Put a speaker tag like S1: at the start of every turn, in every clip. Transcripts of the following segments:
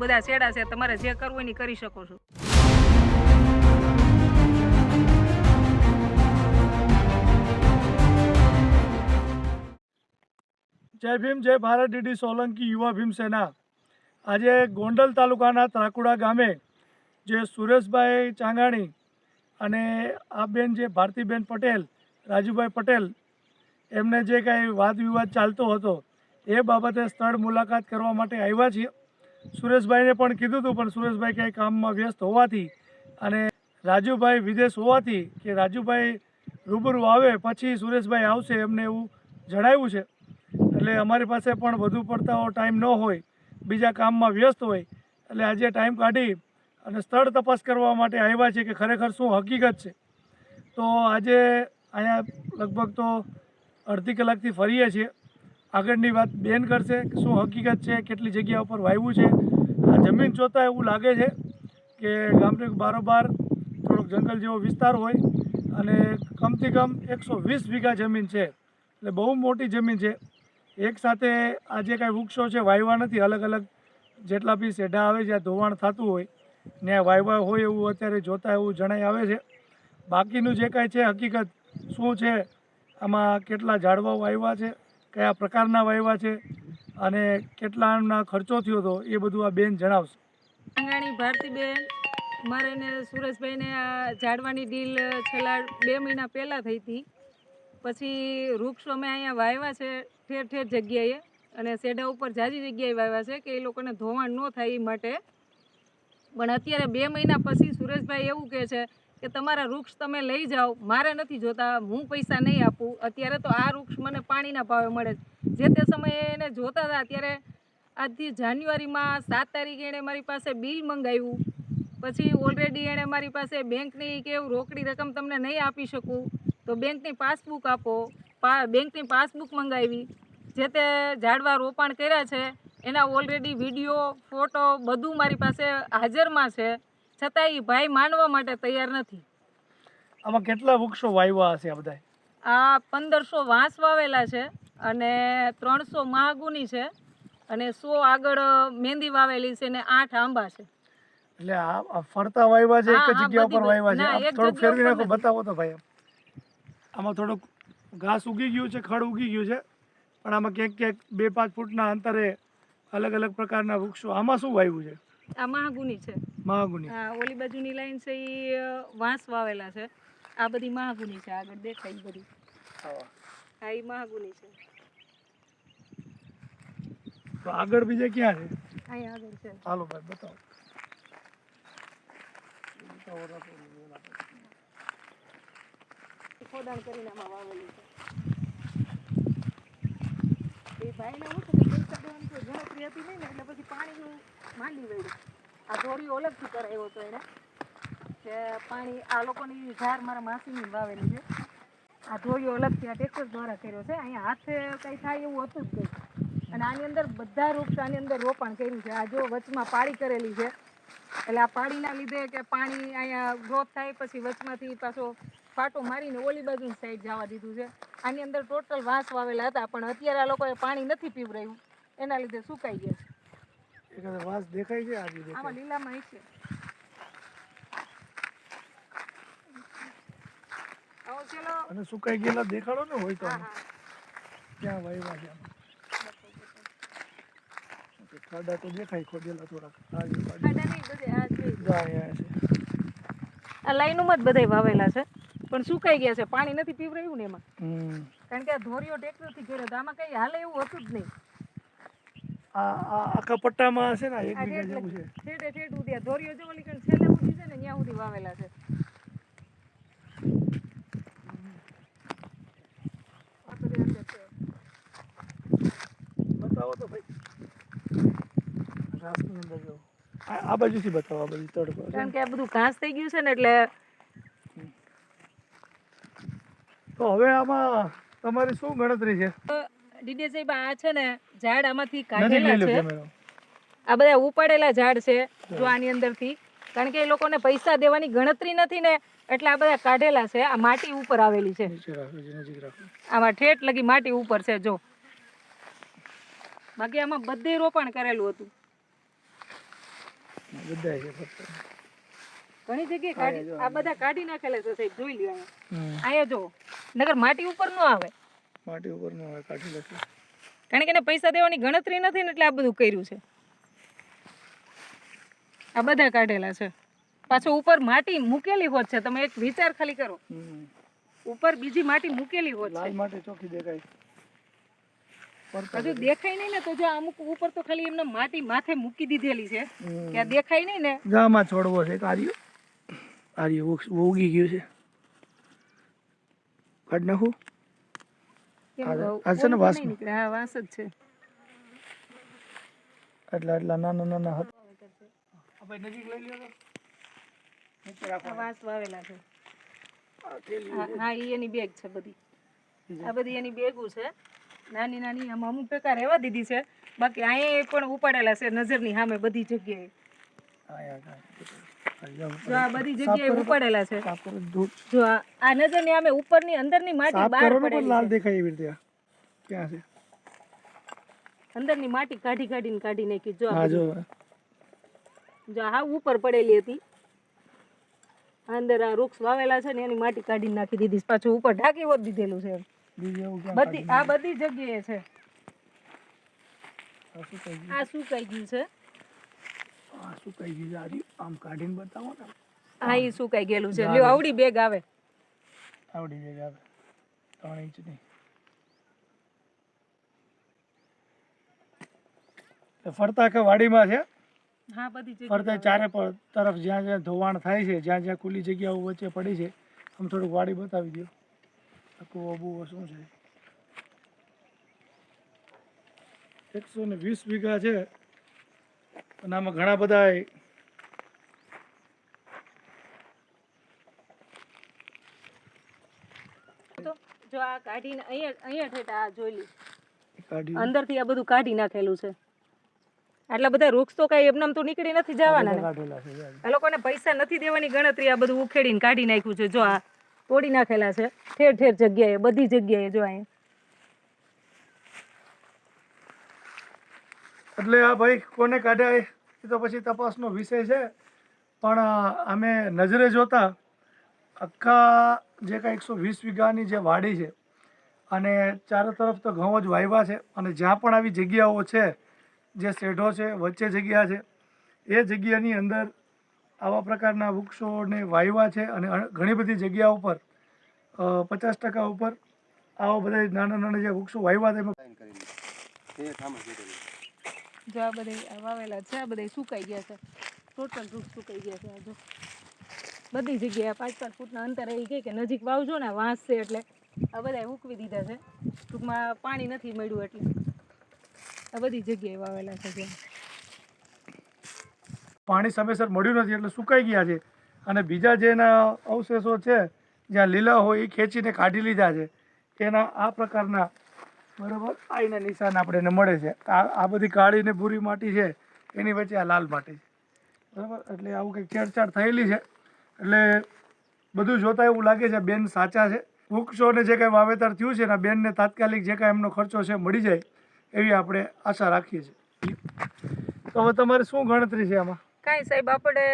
S1: બધા છેડા છે, તમારે જે કરવું એની કરી શકો છો.
S2: જય ભીમ, જય ભારત ડીડી સોલંકી યુવા ભીમ સેના. આજે ગોંડલ તાલુકાના ત્રાકુડા ગામે જે સુરેશભાઈ ચાંગાણી અને આ બેન જે ભારતીબેન પટેલ, રાજુભાઈ પટેલ, એમને જે કાંઈ વાદ વિવાદ ચાલતો હતો, એ બાબતે સ્થળ મુલાકાત કરવા માટે આવ્યા છીએ. સુરેશભાઈને પણ કીધું હતું, પણ સુરેશભાઈ ક્યાંય કામમાં વ્યસ્ત હોવાથી અને રાજુભાઈ વિદેશ હોવાથી કે રાજુભાઈ રૂબરૂ આવે, પછી સુરેશભાઈ આવશે એમને એવું જણાવ્યું છે. એટલે અમારી પાસે પણ વધુ પડતા ટાઈમ ન હોય, બીજા કામમાં વ્યસ્ત હોય, એટલે આજે ટાઈમ કાઢી અને સ્થળ તપાસ કરવા માટે આવ્યા છે કે ખરેખર શું હકીકત છે. તો આજે અહીંયા લગભગ તો અડધી કલાકથી ફરીએ છીએ. આગળની વાત બેન કરશે શું હકીકત છે, કેટલી જગ્યા ઉપર વાવ્યું છે. આ જમીન જોતાં એવું લાગે છે કે ગામની બારોબાર થોડોક જંગલ જેવો વિસ્તાર હોય અને કમથી કમ એકસો વીસ વીઘા જમીન છે. એટલે બહુ મોટી જમીન છે. એક સાથે આ જે કાંઈ વૃક્ષો છે વાવ્યા નથી. અલગ અલગ જેટલા બી સેઢા આવે જ્યાં ધોવાણ થતું હોય ને વાવ્યા હોય એવું અત્યારે જોતા એવું જણાઈ આવે છે. બાકીનું જે કાંઈ છે હકીકત, શું છે, આમાં કેટલા ઝાડવાઓ વાવ્યા છે કયા પ્રકારના વાવ્યા છે અને કેટલાના ખર્ચો થયો હતો એ બધું આ બેન જણાવશે.
S1: અંગાણી ભારતીબેન, મારે ને સુરેશભાઈને આ ઝાડવાની ડીલ છેલ્લા બે મહિના પહેલાં થઈ હતી. પછી વૃક્ષો અમે અહીંયા વાવ્યા છે ઠેર ઠેર જગ્યાએ અને સેડા ઉપર જાજી જગ્યાએ વાવ્યા છે કે એ લોકોને ધોવાણ ન થાય એ માટે. પણ અત્યારે બે મહિના પછી સુરેશભાઈ એવું કહે છે કે તમારા વૃક્ષ તમે લઈ જાઓ. મારે નથી જોતા, હું પૈસા નહીં આપું. અત્યારે તો આ વૃક્ષ મને પાણીના ભાવે મળે જે તે સમયે એને જોતા હતા ત્યારે આજથી જાન્યુઆરીમાં સાત તારીખે એણે મારી પાસે બિલ મંગાવ્યું. પછી ઓલરેડી એણે મારી પાસે બેંકની કે એવું રોકડી રકમ તમને નહીં આપી શકું, તો બેંકની પાસબુક આપો. બેંકની પાસબુક મંગાવી. જે તે ઝાડવા રોપાણ કર્યા છે, એના ઓલરેડી વીડિયો ફોટો બધું મારી પાસે હાજરમાં છે. છતાં એ ભાઈ માનવા માટે તૈયાર નથી.
S2: આમાં કેટલા વૃક્ષો વાવ્યા હશે આ બધા
S1: આ પંદરસો વાંસ વાવેલા છે અને ત્રણસો મહાગુની છે અને સો આગળ મહેંદી વાવેલી છે ને આઠ આંબા છે.
S2: એટલે આ ફરતા વાવ્યા છે એક જગ્યા ઉપર વાવ્યા છે.
S1: જગ્યા
S2: ફેરવી નાખો બતાવો તો ભાઈ આમાં થોડુંક ઘાસ ઉગી ગયું છે ખડ ઉગી ગયું છે પણ આમાં ક્યાંક ક્યાંક બે પાંચ ફૂટના અંતરે અલગ અલગ પ્રકારના વૃક્ષો. આમાં શું વાવ્યું છે?
S1: આ મહાગુની છે.
S2: મહાગુની.
S1: હા ઓલી બાજુની લાઈન છે એ વાંસ વાવેલા છે. આ બધી મહાગુની છે આગળ દેખાય ઈ બધી. હા ઈ મહાગુની છે.
S2: તો આગળ બીજે ક્યાં છે?
S1: અહીંયા આગળ છે.
S2: હાલો ભાઈ બતાવો.
S1: ખોદાણ કરીને આમાં વાવેલી છે. એ ભાઈને કોઈ ગણતરી હતી ને એટલે પછી પાણીનું માંડી વળ્યું. આ ધોરીઓ અલગથી કરાવ્યો હતો એને. કે પાણી, આ લોકોની ઝાર મારા માસીની વાવેલી છે. આ ધોળીઓ અલગથી આ ટ્રેક્ટર દ્વારા કર્યો છે. અહીંયા હાથે કંઈ થાય એવું હતું જ નહીં. અને આની અંદર બધા વૃક્ષ આની અંદર રોપણ કર્યું છે. આ જો વચમાં પાળી કરેલી છે. એટલે આ પાળીના લીધે કે પાણી અહીંયા ગ્રોથ થાય પછી વચમાંથી પાછો ફાટો મારીને ઓલી બાજુ સાઈડ જવા દીધું છે. આની અંદર ટોટલ વાંસ વાવેલા હતા પણ અત્યારે આ લોકોએ પાણી નથી પીવરાયું. એના લીધે સુકાઈ ગયા છે.
S2: વાંસ દેખાય છે આજે
S1: આમાં લીલામાં છે.
S2: અને સુકાઈ ગયેલા દેખાડો ને હોય તો ક્યાં વાવ્યા છે ખાડા તો દેખાય ખોદેલા થોડાક. આ
S1: લાઈનોમાં જ બધાય વાવેલા છે. પણ સુકાઈ ગયા છે. પાણી નથી પીવરાયું ને એમાં. કારણ કે આ ધોરીઓ ટ્રેક્ટરથી કર્યો હતો આમાં કઈ હાલે એવું હતું જ નહીં.
S2: આ આ આખા પટ્ટામાં હશે ને એક વીઘા જેવું છે.
S1: છેડે છેડ સુધી આ ધોરીઓ જો ઓલી કણ છેલ્લે સુધી છે ને ત્યાં સુધી વાવેલા છે. છે.
S2: બતાવો તો ભાઈ. ઘાસની અંદર જો આ આ બાજુથી બતાવો આ બાજુ તડકો.
S1: કારણ કે આ બધું ઘાસ થઈ ગયું છે ને એટલે
S2: તો હવે આમાં તમારી શું ગણતરી છે?
S1: ડીડી સાહેબ આ છે ને ઝાડ આમાંથી કાઢેલા છે. આ બધા ઉપાડેલા ઝાડ છે જો આની અંદરથી. કારણ કે એ લોકોને પૈસા દેવાની ગણતરી નથી ને એટલે આ બધા કાઢેલા છે. આ માટી ઉપર આવેલી છે. આમાં ઠેઠ લગી માટી ઉપર છે જો. બાકી આમાં બધે રોપણ કરેલું હતું. ઘણી જગ્યાએ કાઢી આ બધા કાઢી નાખેલા છે સાહેબ જોઈ લ્યો અહીંયા જો. નગર માટી ઉપર ન આવે.
S2: માટી ઉપરનું આવે કાઢી લખી
S1: કારણ કે એને પૈસા દેવાની ગણતરી નથી ને એટલે આ બધું કર્યું છે. આ બધા કાઢેલા છે. પાછો ઉપર માટી મૂકેલી હોત છે તમે એક વિચાર ખાલી કરો. ઉપર બીજી માટી મૂકેલી હોત
S2: લાલ માટી ચોખ્ખી દેખાય.
S1: હજુ દેખાય નહીં ને તો જો અમુક ઉપર તો ખાલી એમને માટી માથે મૂકી દીધેલી છે. કે દેખાય નહીં ને.
S2: ગામાં છોડવો છે આર્યો. આર્ય ઉગી ગયું છે. કાઢ નાખું આ- છે ને
S1: ઓલું તો
S2: વાંસમાં?
S1: નહીં નીકળે. હા વાંસ જ છે.
S2: એટલા એટલા નાના નાના હતા નજીક લઈ લ્યો નીચે
S1: આ
S2: રાખો
S1: વાંસ વાવેલા છે.
S2: આ થેલી.
S1: હા હા, એની બેગ છે બધી. આ બધી એની બેગો છે. નાની નાની આમાં અમુક ટકા એવા દીધી છે. બાકી અહીંયા પણ ઉપાડેલા છે નજરની સામે બધી જગ્યાએ. જો આ બધી જગ્યાએ ઉપાડેલા છે. જો આ નજરની જો ઉપરની અંદરની માટી બહાર
S2: ને
S1: પડેલી
S2: લાલ દેખાય એવી રીતે. ક્યાં છે?
S1: અંદરની માટી કાઢી કાઢીને કાઢી નાખી. જો
S2: હા જો.
S1: જો હા ઉપર પડેલી હતી. અંદર આ વૃક્ષ વાવેલા છે ને એની માટી કાઢીને નાખી દીધી પાછું ઉપર ઢાંકી હોત દીધેલું છે બધી આ બધી જગ્યાએ છે.
S2: આ
S1: સુકાઈ ગયું છે?
S2: આ શું થઈ ગયું છે? આમ કાઢીને બતાવો ને.
S1: આ ઈ સુકાઈ ગયેલું છે? લ્યો આવડી બેગ આવે.
S2: આવડી બેગ આવે. ત્રણ ઇંચની ફરતા કે વાડીમાં છે?
S1: હા બધી
S2: ફરતા ચારે પર તરફ જ્યાં જ્યાં ધોવાણ થાય છે જ્યાં જ્યાં ખુલ્લી જગ્યાઓ વચ્ચે પડી છે આમ થોડુંક વાડી બતાવી દો કૂવો બૂવો શું છે? એકસો ને વીસ વીઘા છે. અને આમાં ઘણા બધા
S1: જો આ કાઢીને અહીંયા અહીંયા ઠેઠ આ જોઈ લી. અંદરથી આ બધું કાઢી નાખેલું છે. આટલા બધા વૃક્ષ તો કઈ એમનામ તો નીકળી નથી જવાના આ લોકોને પૈસા નથી દેવાની ગણતરી આ બધું ઉખેડીને કાઢી નાખ્યું છે. જો આ તોડી નાખેલા છે. ઠેર ઠેર જગ્યાએ બધી જગ્યાએ જો અહીંયા
S2: એટલે આ ભાઈ કોને કાઢ્યા એ? તો પછી તપાસનો વિષય છે. પણ અમે નજરે જોતા આખા જે કાંઈ એકસો વીસ વીઘાની જે વાડી છે અને ચારો તરફ તો ઘઉં જ વાવ્યા છે અને જ્યાં પણ આવી જગ્યાઓ છે, જે શેઢો છે, વચ્ચે જગ્યા છે, એ જગ્યાની અંદર આવા પ્રકારના વૃક્ષોને વાવ્યા છે અને ઘણી બધી જગ્યા ઉપર પચાસ ટકા ઉપર આવા બધા નાના નાના જે વૃક્ષો વાવ્યા છે
S1: જો આ બધા વાવેલા છે, આ બધા સુકાઈ ગયા છે. ટોટલ વૃક્ષ સુકાઈ ગયા છે જો. બધી જગ્યાએ પાંચ પાંચ ફૂટના અંતરે એ ગઈ કે નજીક વાવજો ને વાંસ છે એટલે આ બધા ઉકવી દીધા છે. ટૂંકમાં પાણી નથી મળ્યું એટલે. આ બધી જગ્યાએ વાવેલા છે જ્યાં
S2: પાણી સમયસર મળ્યું નથી એટલે સુકાઈ ગયા છે. અને બીજા જે એના અવશેષો છે, જ્યાં લીલા હોય એ ખેંચીને કાઢી લીધા છે. એના આ પ્રકારના બરાબર? આ એના નિશાન આપણે એને મળે છે. આ બધી કાળી ને ભૂરી માટી છે, એની વચ્ચે આ લાલ માટી છે. બરાબર? એટલે આવું કંઈક છેડછાડ થયેલી છે. એટલે બધું જોતા એવું લાગે છે બેન સાચા છે. વૃક્ષોને જે કાંઈ વાવેતર થયું છે ને બેનને તાત્કાલિક જે કાંઈ એમનો ખર્ચો છે મળી જાય એવી આપણે આશા રાખીએ છીએ. તો હવે તમારે શું ગણતરી છે આમાં?
S1: કાંઈ સાહેબ, આપણે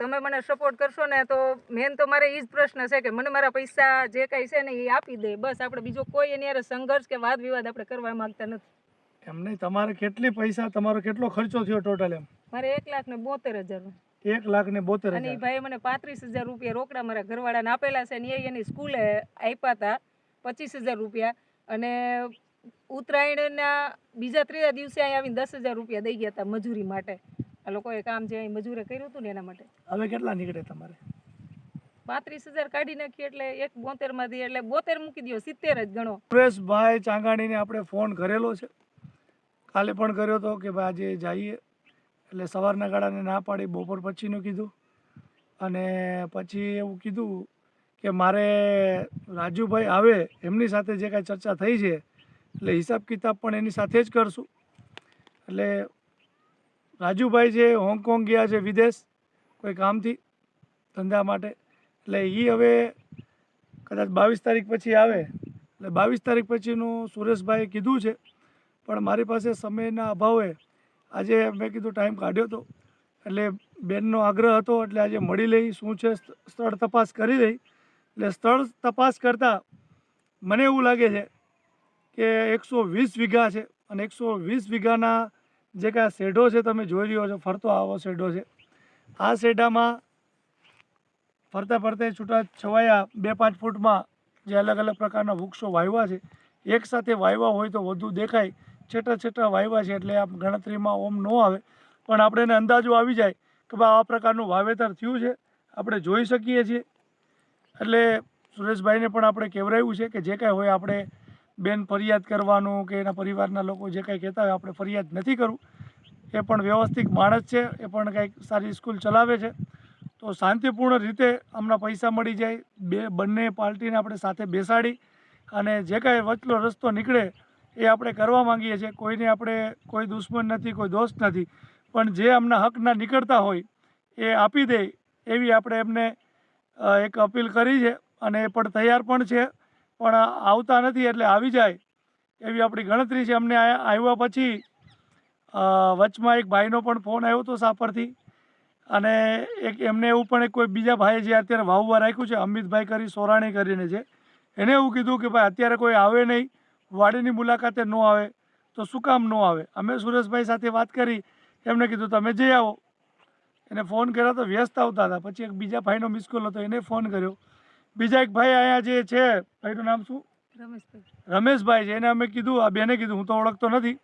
S1: તમે મને સપોર્ટ કરશો ને તો મેન તો મારે એ જ પ્રશ્ન છે કે મને મારા પૈસા જે કાંઈ છે ને એ આપી દે. બસ આપણે બીજો કોઈ એની હારે સંઘર્ષ કે વાદ વિવાદ આપણે કરવા માંગતા નથી.
S2: એમ નહીં તમારે કેટલી પૈસા તમારો કેટલો ખર્ચો થયો ટોટલ એમ?
S1: મારે એક લાખ ને બોતેર હજાર
S2: એક લાખ ને બોતેર
S1: અને ભાઈ મને પાંત્રીસ હજાર રૂપિયા રોકડા મારા ઘરવાળાને આપેલા છે ને એ એની સ્કૂલે આપ્યા હતા પચીસ હજાર રૂપિયા. અને ઉત્તરાયણના બીજા ત્રીજા દિવસે અહીં આવીને દસ હજાર રૂપિયા દઈ ગયા હતા મજૂરી માટે. આ લોકોએ કામ જે મજૂરે કર્યું હતું ને એના માટે.
S2: હવે કેટલા નીકળે તમારે?
S1: પાંત્રીસ હજાર કાઢી નાખી એટલે એક બોતેરમાંથી એટલે બોતેર મૂકી દો સિત્તેર જ ગણો.
S2: સુરેશભાઈ ચાંગાણીને આપણે ફોન કરેલો છે. કાલે પણ કર્યો હતો કે ભાઈ આજે જઈએ. એટલે સવારના ગાળાને ના પાડી બપોર પછીનું કીધું. અને પછી એવું કીધું કે મારે રાજુભાઈ આવે એમની સાથે જે કાંઈ ચર્ચા થઈ છે એટલે હિસાબ કિતાબ પણ એની સાથે જ કરશું. એટલે રાજુભાઈ છે, હોંગકોંગ ગયા છે, વિદેશ. કોઈ કામથી ધંધા માટે. એટલે એ હવે કદાચ બાવીસ તારીખ પછી આવે. એટલે બાવીસ તારીખ પછીનું સુરેશભાઈએ કીધું છે, પણ મારી પાસે સમયના અભાવે આજે મેં કીધું ટાઈમ કાઢ્યો હતો એટલે બેનનો આગ્રહ હતો, એટલે આજે મળી લઈ શું છે સ્થળ તપાસ કરી લઈ. એટલે સ્થળ તપાસ કરતાં મને એવું લાગે છે કે એકસો વીસ વીઘા છે, અને એકસો વીસ વીઘાના જે કાંઈ શેઢો છે તમે જોઈ રહ્યો છો, ફરતો આવો શેઢો છે. આ શેઢામાં ફરતા ફરતે છૂટા છવાયા બે પાંચ ફૂટમાં જે અલગ અલગ પ્રકારના વૃક્ષો વાવ્યા છે. એક સાથે વાવ્યા હોય તો વધુ દેખાય. છેટા છેટા વાવ્યા છે એટલે આ ગણતરીમાં ઓમ ન આવે. પણ આપણે એને અંદાજો આવી જાય કે ભાઈ આ પ્રકારનું વાવેતર થયું છે. આપણે જોઈ શકીએ છીએ. એટલે સુરેશભાઈને પણ આપણે કહેવરાયું છે કે જે કાંઈ હોય આપણે બેન ફરિયાદ કરવાનું કે એના પરિવારના લોકો જે કાંઈ કહેતા હોય આપણે ફરિયાદ નથી કરવું એ પણ વ્યવસ્થિત માણસ છે, એ પણ કંઈક સારી સ્કૂલ ચલાવે છે. તો શાંતિપૂર્ણ રીતે હમણાં પૈસા મળી જાય, બે, બંને પાર્ટીને આપણે સાથે બેસાડી અને જે કાંઈ વચલો રસ્તો નીકળે એ આપણે કરવા માંગીએ છીએ. કોઈને આપણે કોઈ દુશ્મન નથી, કોઈ દોસ્ત નથી, પણ જે એમના હકના નીકળતા હોય એ આપી દે એવી આપણે એમને એક અપીલ કરી છે અને એ પણ તૈયાર પણ છે. પણ આવતા નથી એટલે આવી જાય એવી આપણી ગણતરી છે. અમને આવ્યા પછી વચમાં એક ભાઈનો પણ ફોન આવ્યો હતો સાપરથી અને એક એમને એવું પણ કોઈ બીજા ભાઈ જે અત્યારે વાવવા રાખ્યું છે, અમિતભાઈ કરી, સોરાણી કરીને છે એને એવું કીધું કે ભાઈ અત્યારે કોઈ આવે નહીં, વાડીની મુલાકાતે ન આવે તો શું કામ ન આવે? અમે સુરેશભાઈ સાથે વાત કરી, એમને કીધું તમે જઈ આવો. એને ફોન કર્યો તો વ્યસ્ત આવતા હતા. પછી એક બીજા ભાઈનો મિસ કોલ હતો, એને ફોન કર્યો. બીજા એક ભાઈ અહીંયા જે છે ભાઈનું નામ શું?
S1: રમેશભાઈ.
S2: રમેશભાઈ છે. એને અમે કીધું આ બેને કીધું હું તો ઓળખતો નથી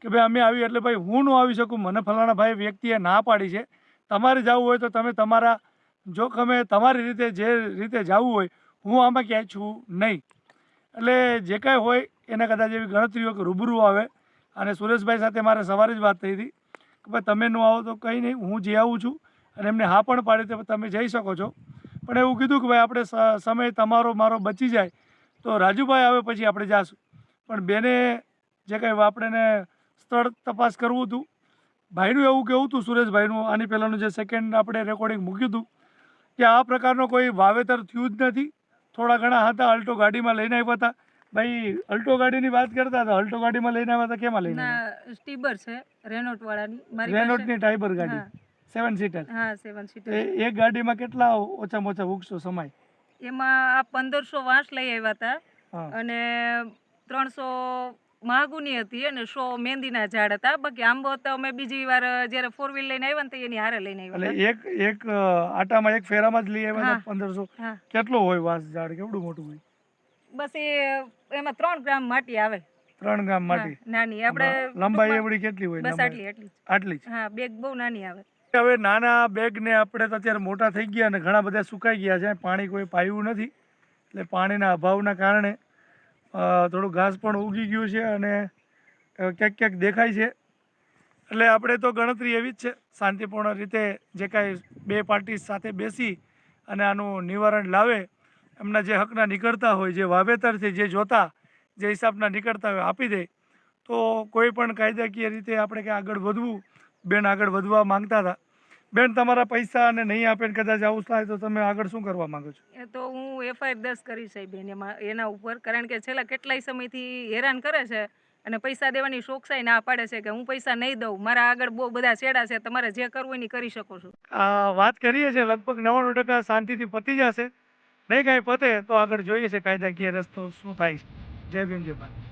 S2: કે ભાઈ અમે આવી એટલે ભાઈ હું ન આવી શકું મને ફલાણા ભાઈ વ્યક્તિએ ના પાડી છે. તમારે જવું હોય તો તમે તમારા જો તમે તમારી રીતે જે રીતે જવું હોય હું આમાં ક્યાંય છું નહીં. એટલે જે કાંઈ હોય એને કદાચ એવી ગણતરીઓ કે રૂબરૂ આવે. અને સુરેશભાઈ સાથે મારે સવારે જ વાત થઈ હતી કે ભાઈ તમે ન આવો તો કંઈ નહીં હું જે આવું છું અને એમને હા પણ પાડી તો તમે જઈ શકો છો. પણ એવું કીધું કે ભાઈ આપણે સમય તમારો મારો બચી જાય તો રાજુભાઈ આવે પછી આપણે જાશું. પણ બેને જે કંઈ આપણે સ્થળ તપાસ કરવું હતું ભાઈનું એવું કહેવું હતું સુરેશભાઈનું આની પહેલાંનું જે સેકન્ડ આપણે રેકોર્ડિંગ મૂક્યું હતું કે આ પ્રકારનો કોઈ વાવેતર થયું જ નથી. થોડા ઘણા હતા અલ્ટો ગાડીમાં લઈને આવ્યા હતા. ભાઈ અલ્ટો ગાડીની વાત કરતા હતા અલ્ટો ગાડીમાં લઈને આવ્યા હતા કેમાં લઈને
S1: સ્ટીબર છે રેનોટ વાળાની
S2: રેનોટની ટાઈબર ગાડી. સેવન સીટર
S1: હા સેવન સીટર
S2: એ એક ગાડીમાં કેટલા ઓછામાં ઓછા વૃક્ષો સમાય?
S1: એમાં આ પંદરસો વાંસ લઈ આવ્યા હતા. અને ત્રણસો માગુની હતી અને સો મહેંદીના ઝાડ હતા. બાકી આંબો તો અમે બીજી વાર જ્યારે ફોર વ્હીલ લઈને આવ્યા ને તો એની હારે લઈને આવ્યા
S2: એક એક આટામાં એક ફેરામાં જ લઈ આવ્યા હતા પંદરસો? કેટલો હોય વાંસ ઝાડ? કેવડું મોટું હોય?
S1: બસ એ એમાં ત્રણ ગ્રામ માટી આવે.
S2: ત્રણ
S1: ગ્રામ
S2: માટી?
S1: નાની. આપણે
S2: લંબાઈ એવડી કેટલી હોય?
S1: બસ આટલી આટલી
S2: આટલી.
S1: હા બેગ બહુ નાની આવે.
S2: હવે નાના બેગને આપણે તો અત્યારે મોટા થઈ ગયા અને ઘણા બધા સુકાઈ ગયા છે. પાણી કોઈ પાયું નથી. એટલે પાણીના અભાવના કારણે થોડું ઘાસ પણ ઉગી ગયું છે અને ક્યાંક ક્યાંક દેખાય છે. એટલે આપણે તો ગણતરી એવી જ છે. શાંતિપૂર્ણ રીતે જે કાંઈ બે પાર્ટી સાથે બેસી અને આનું નિવારણ લાવે, એમના જે હકના નીકળતા હોય, જે વાવેતરથી જે જોતા, જે હિસાબના નીકળતા હોય, આપી દે. તો કોઈ પણ કાયદાકીય રીતે આપણે કે આગળ વધવું બેન આગળ વધવા માંગતા હતા. બેન તમારા પૈસા અને નહીં આપે ને કદાચ આવું થાય તો તમે આગળ શું કરવા માંગો છો?
S1: એ તો હું એફઆઈઆર દસ કરી છે બેન એમાં એના ઉપર. કારણ કે છેલ્લા કેટલાય સમયથી હેરાન કરે છે અને પૈસા દેવાની શોખસાઈ ના પાડે છે કે હું પૈસા નહીં દઉં. મારા આગળ બહુ બધા છેડા છે તમારે જે કરવું હોય એ કરી શકો છો.
S2: આ વાત કરીએ છીએ લગભગ નવ્વાણું ટકા શાંતિથી પતી જશે. નહીં કાંઈ પતે તો આગળ જોઈએ છે કાયદાકીય રસ્તો શું થાય છે. જય ભીમ જય ભારત.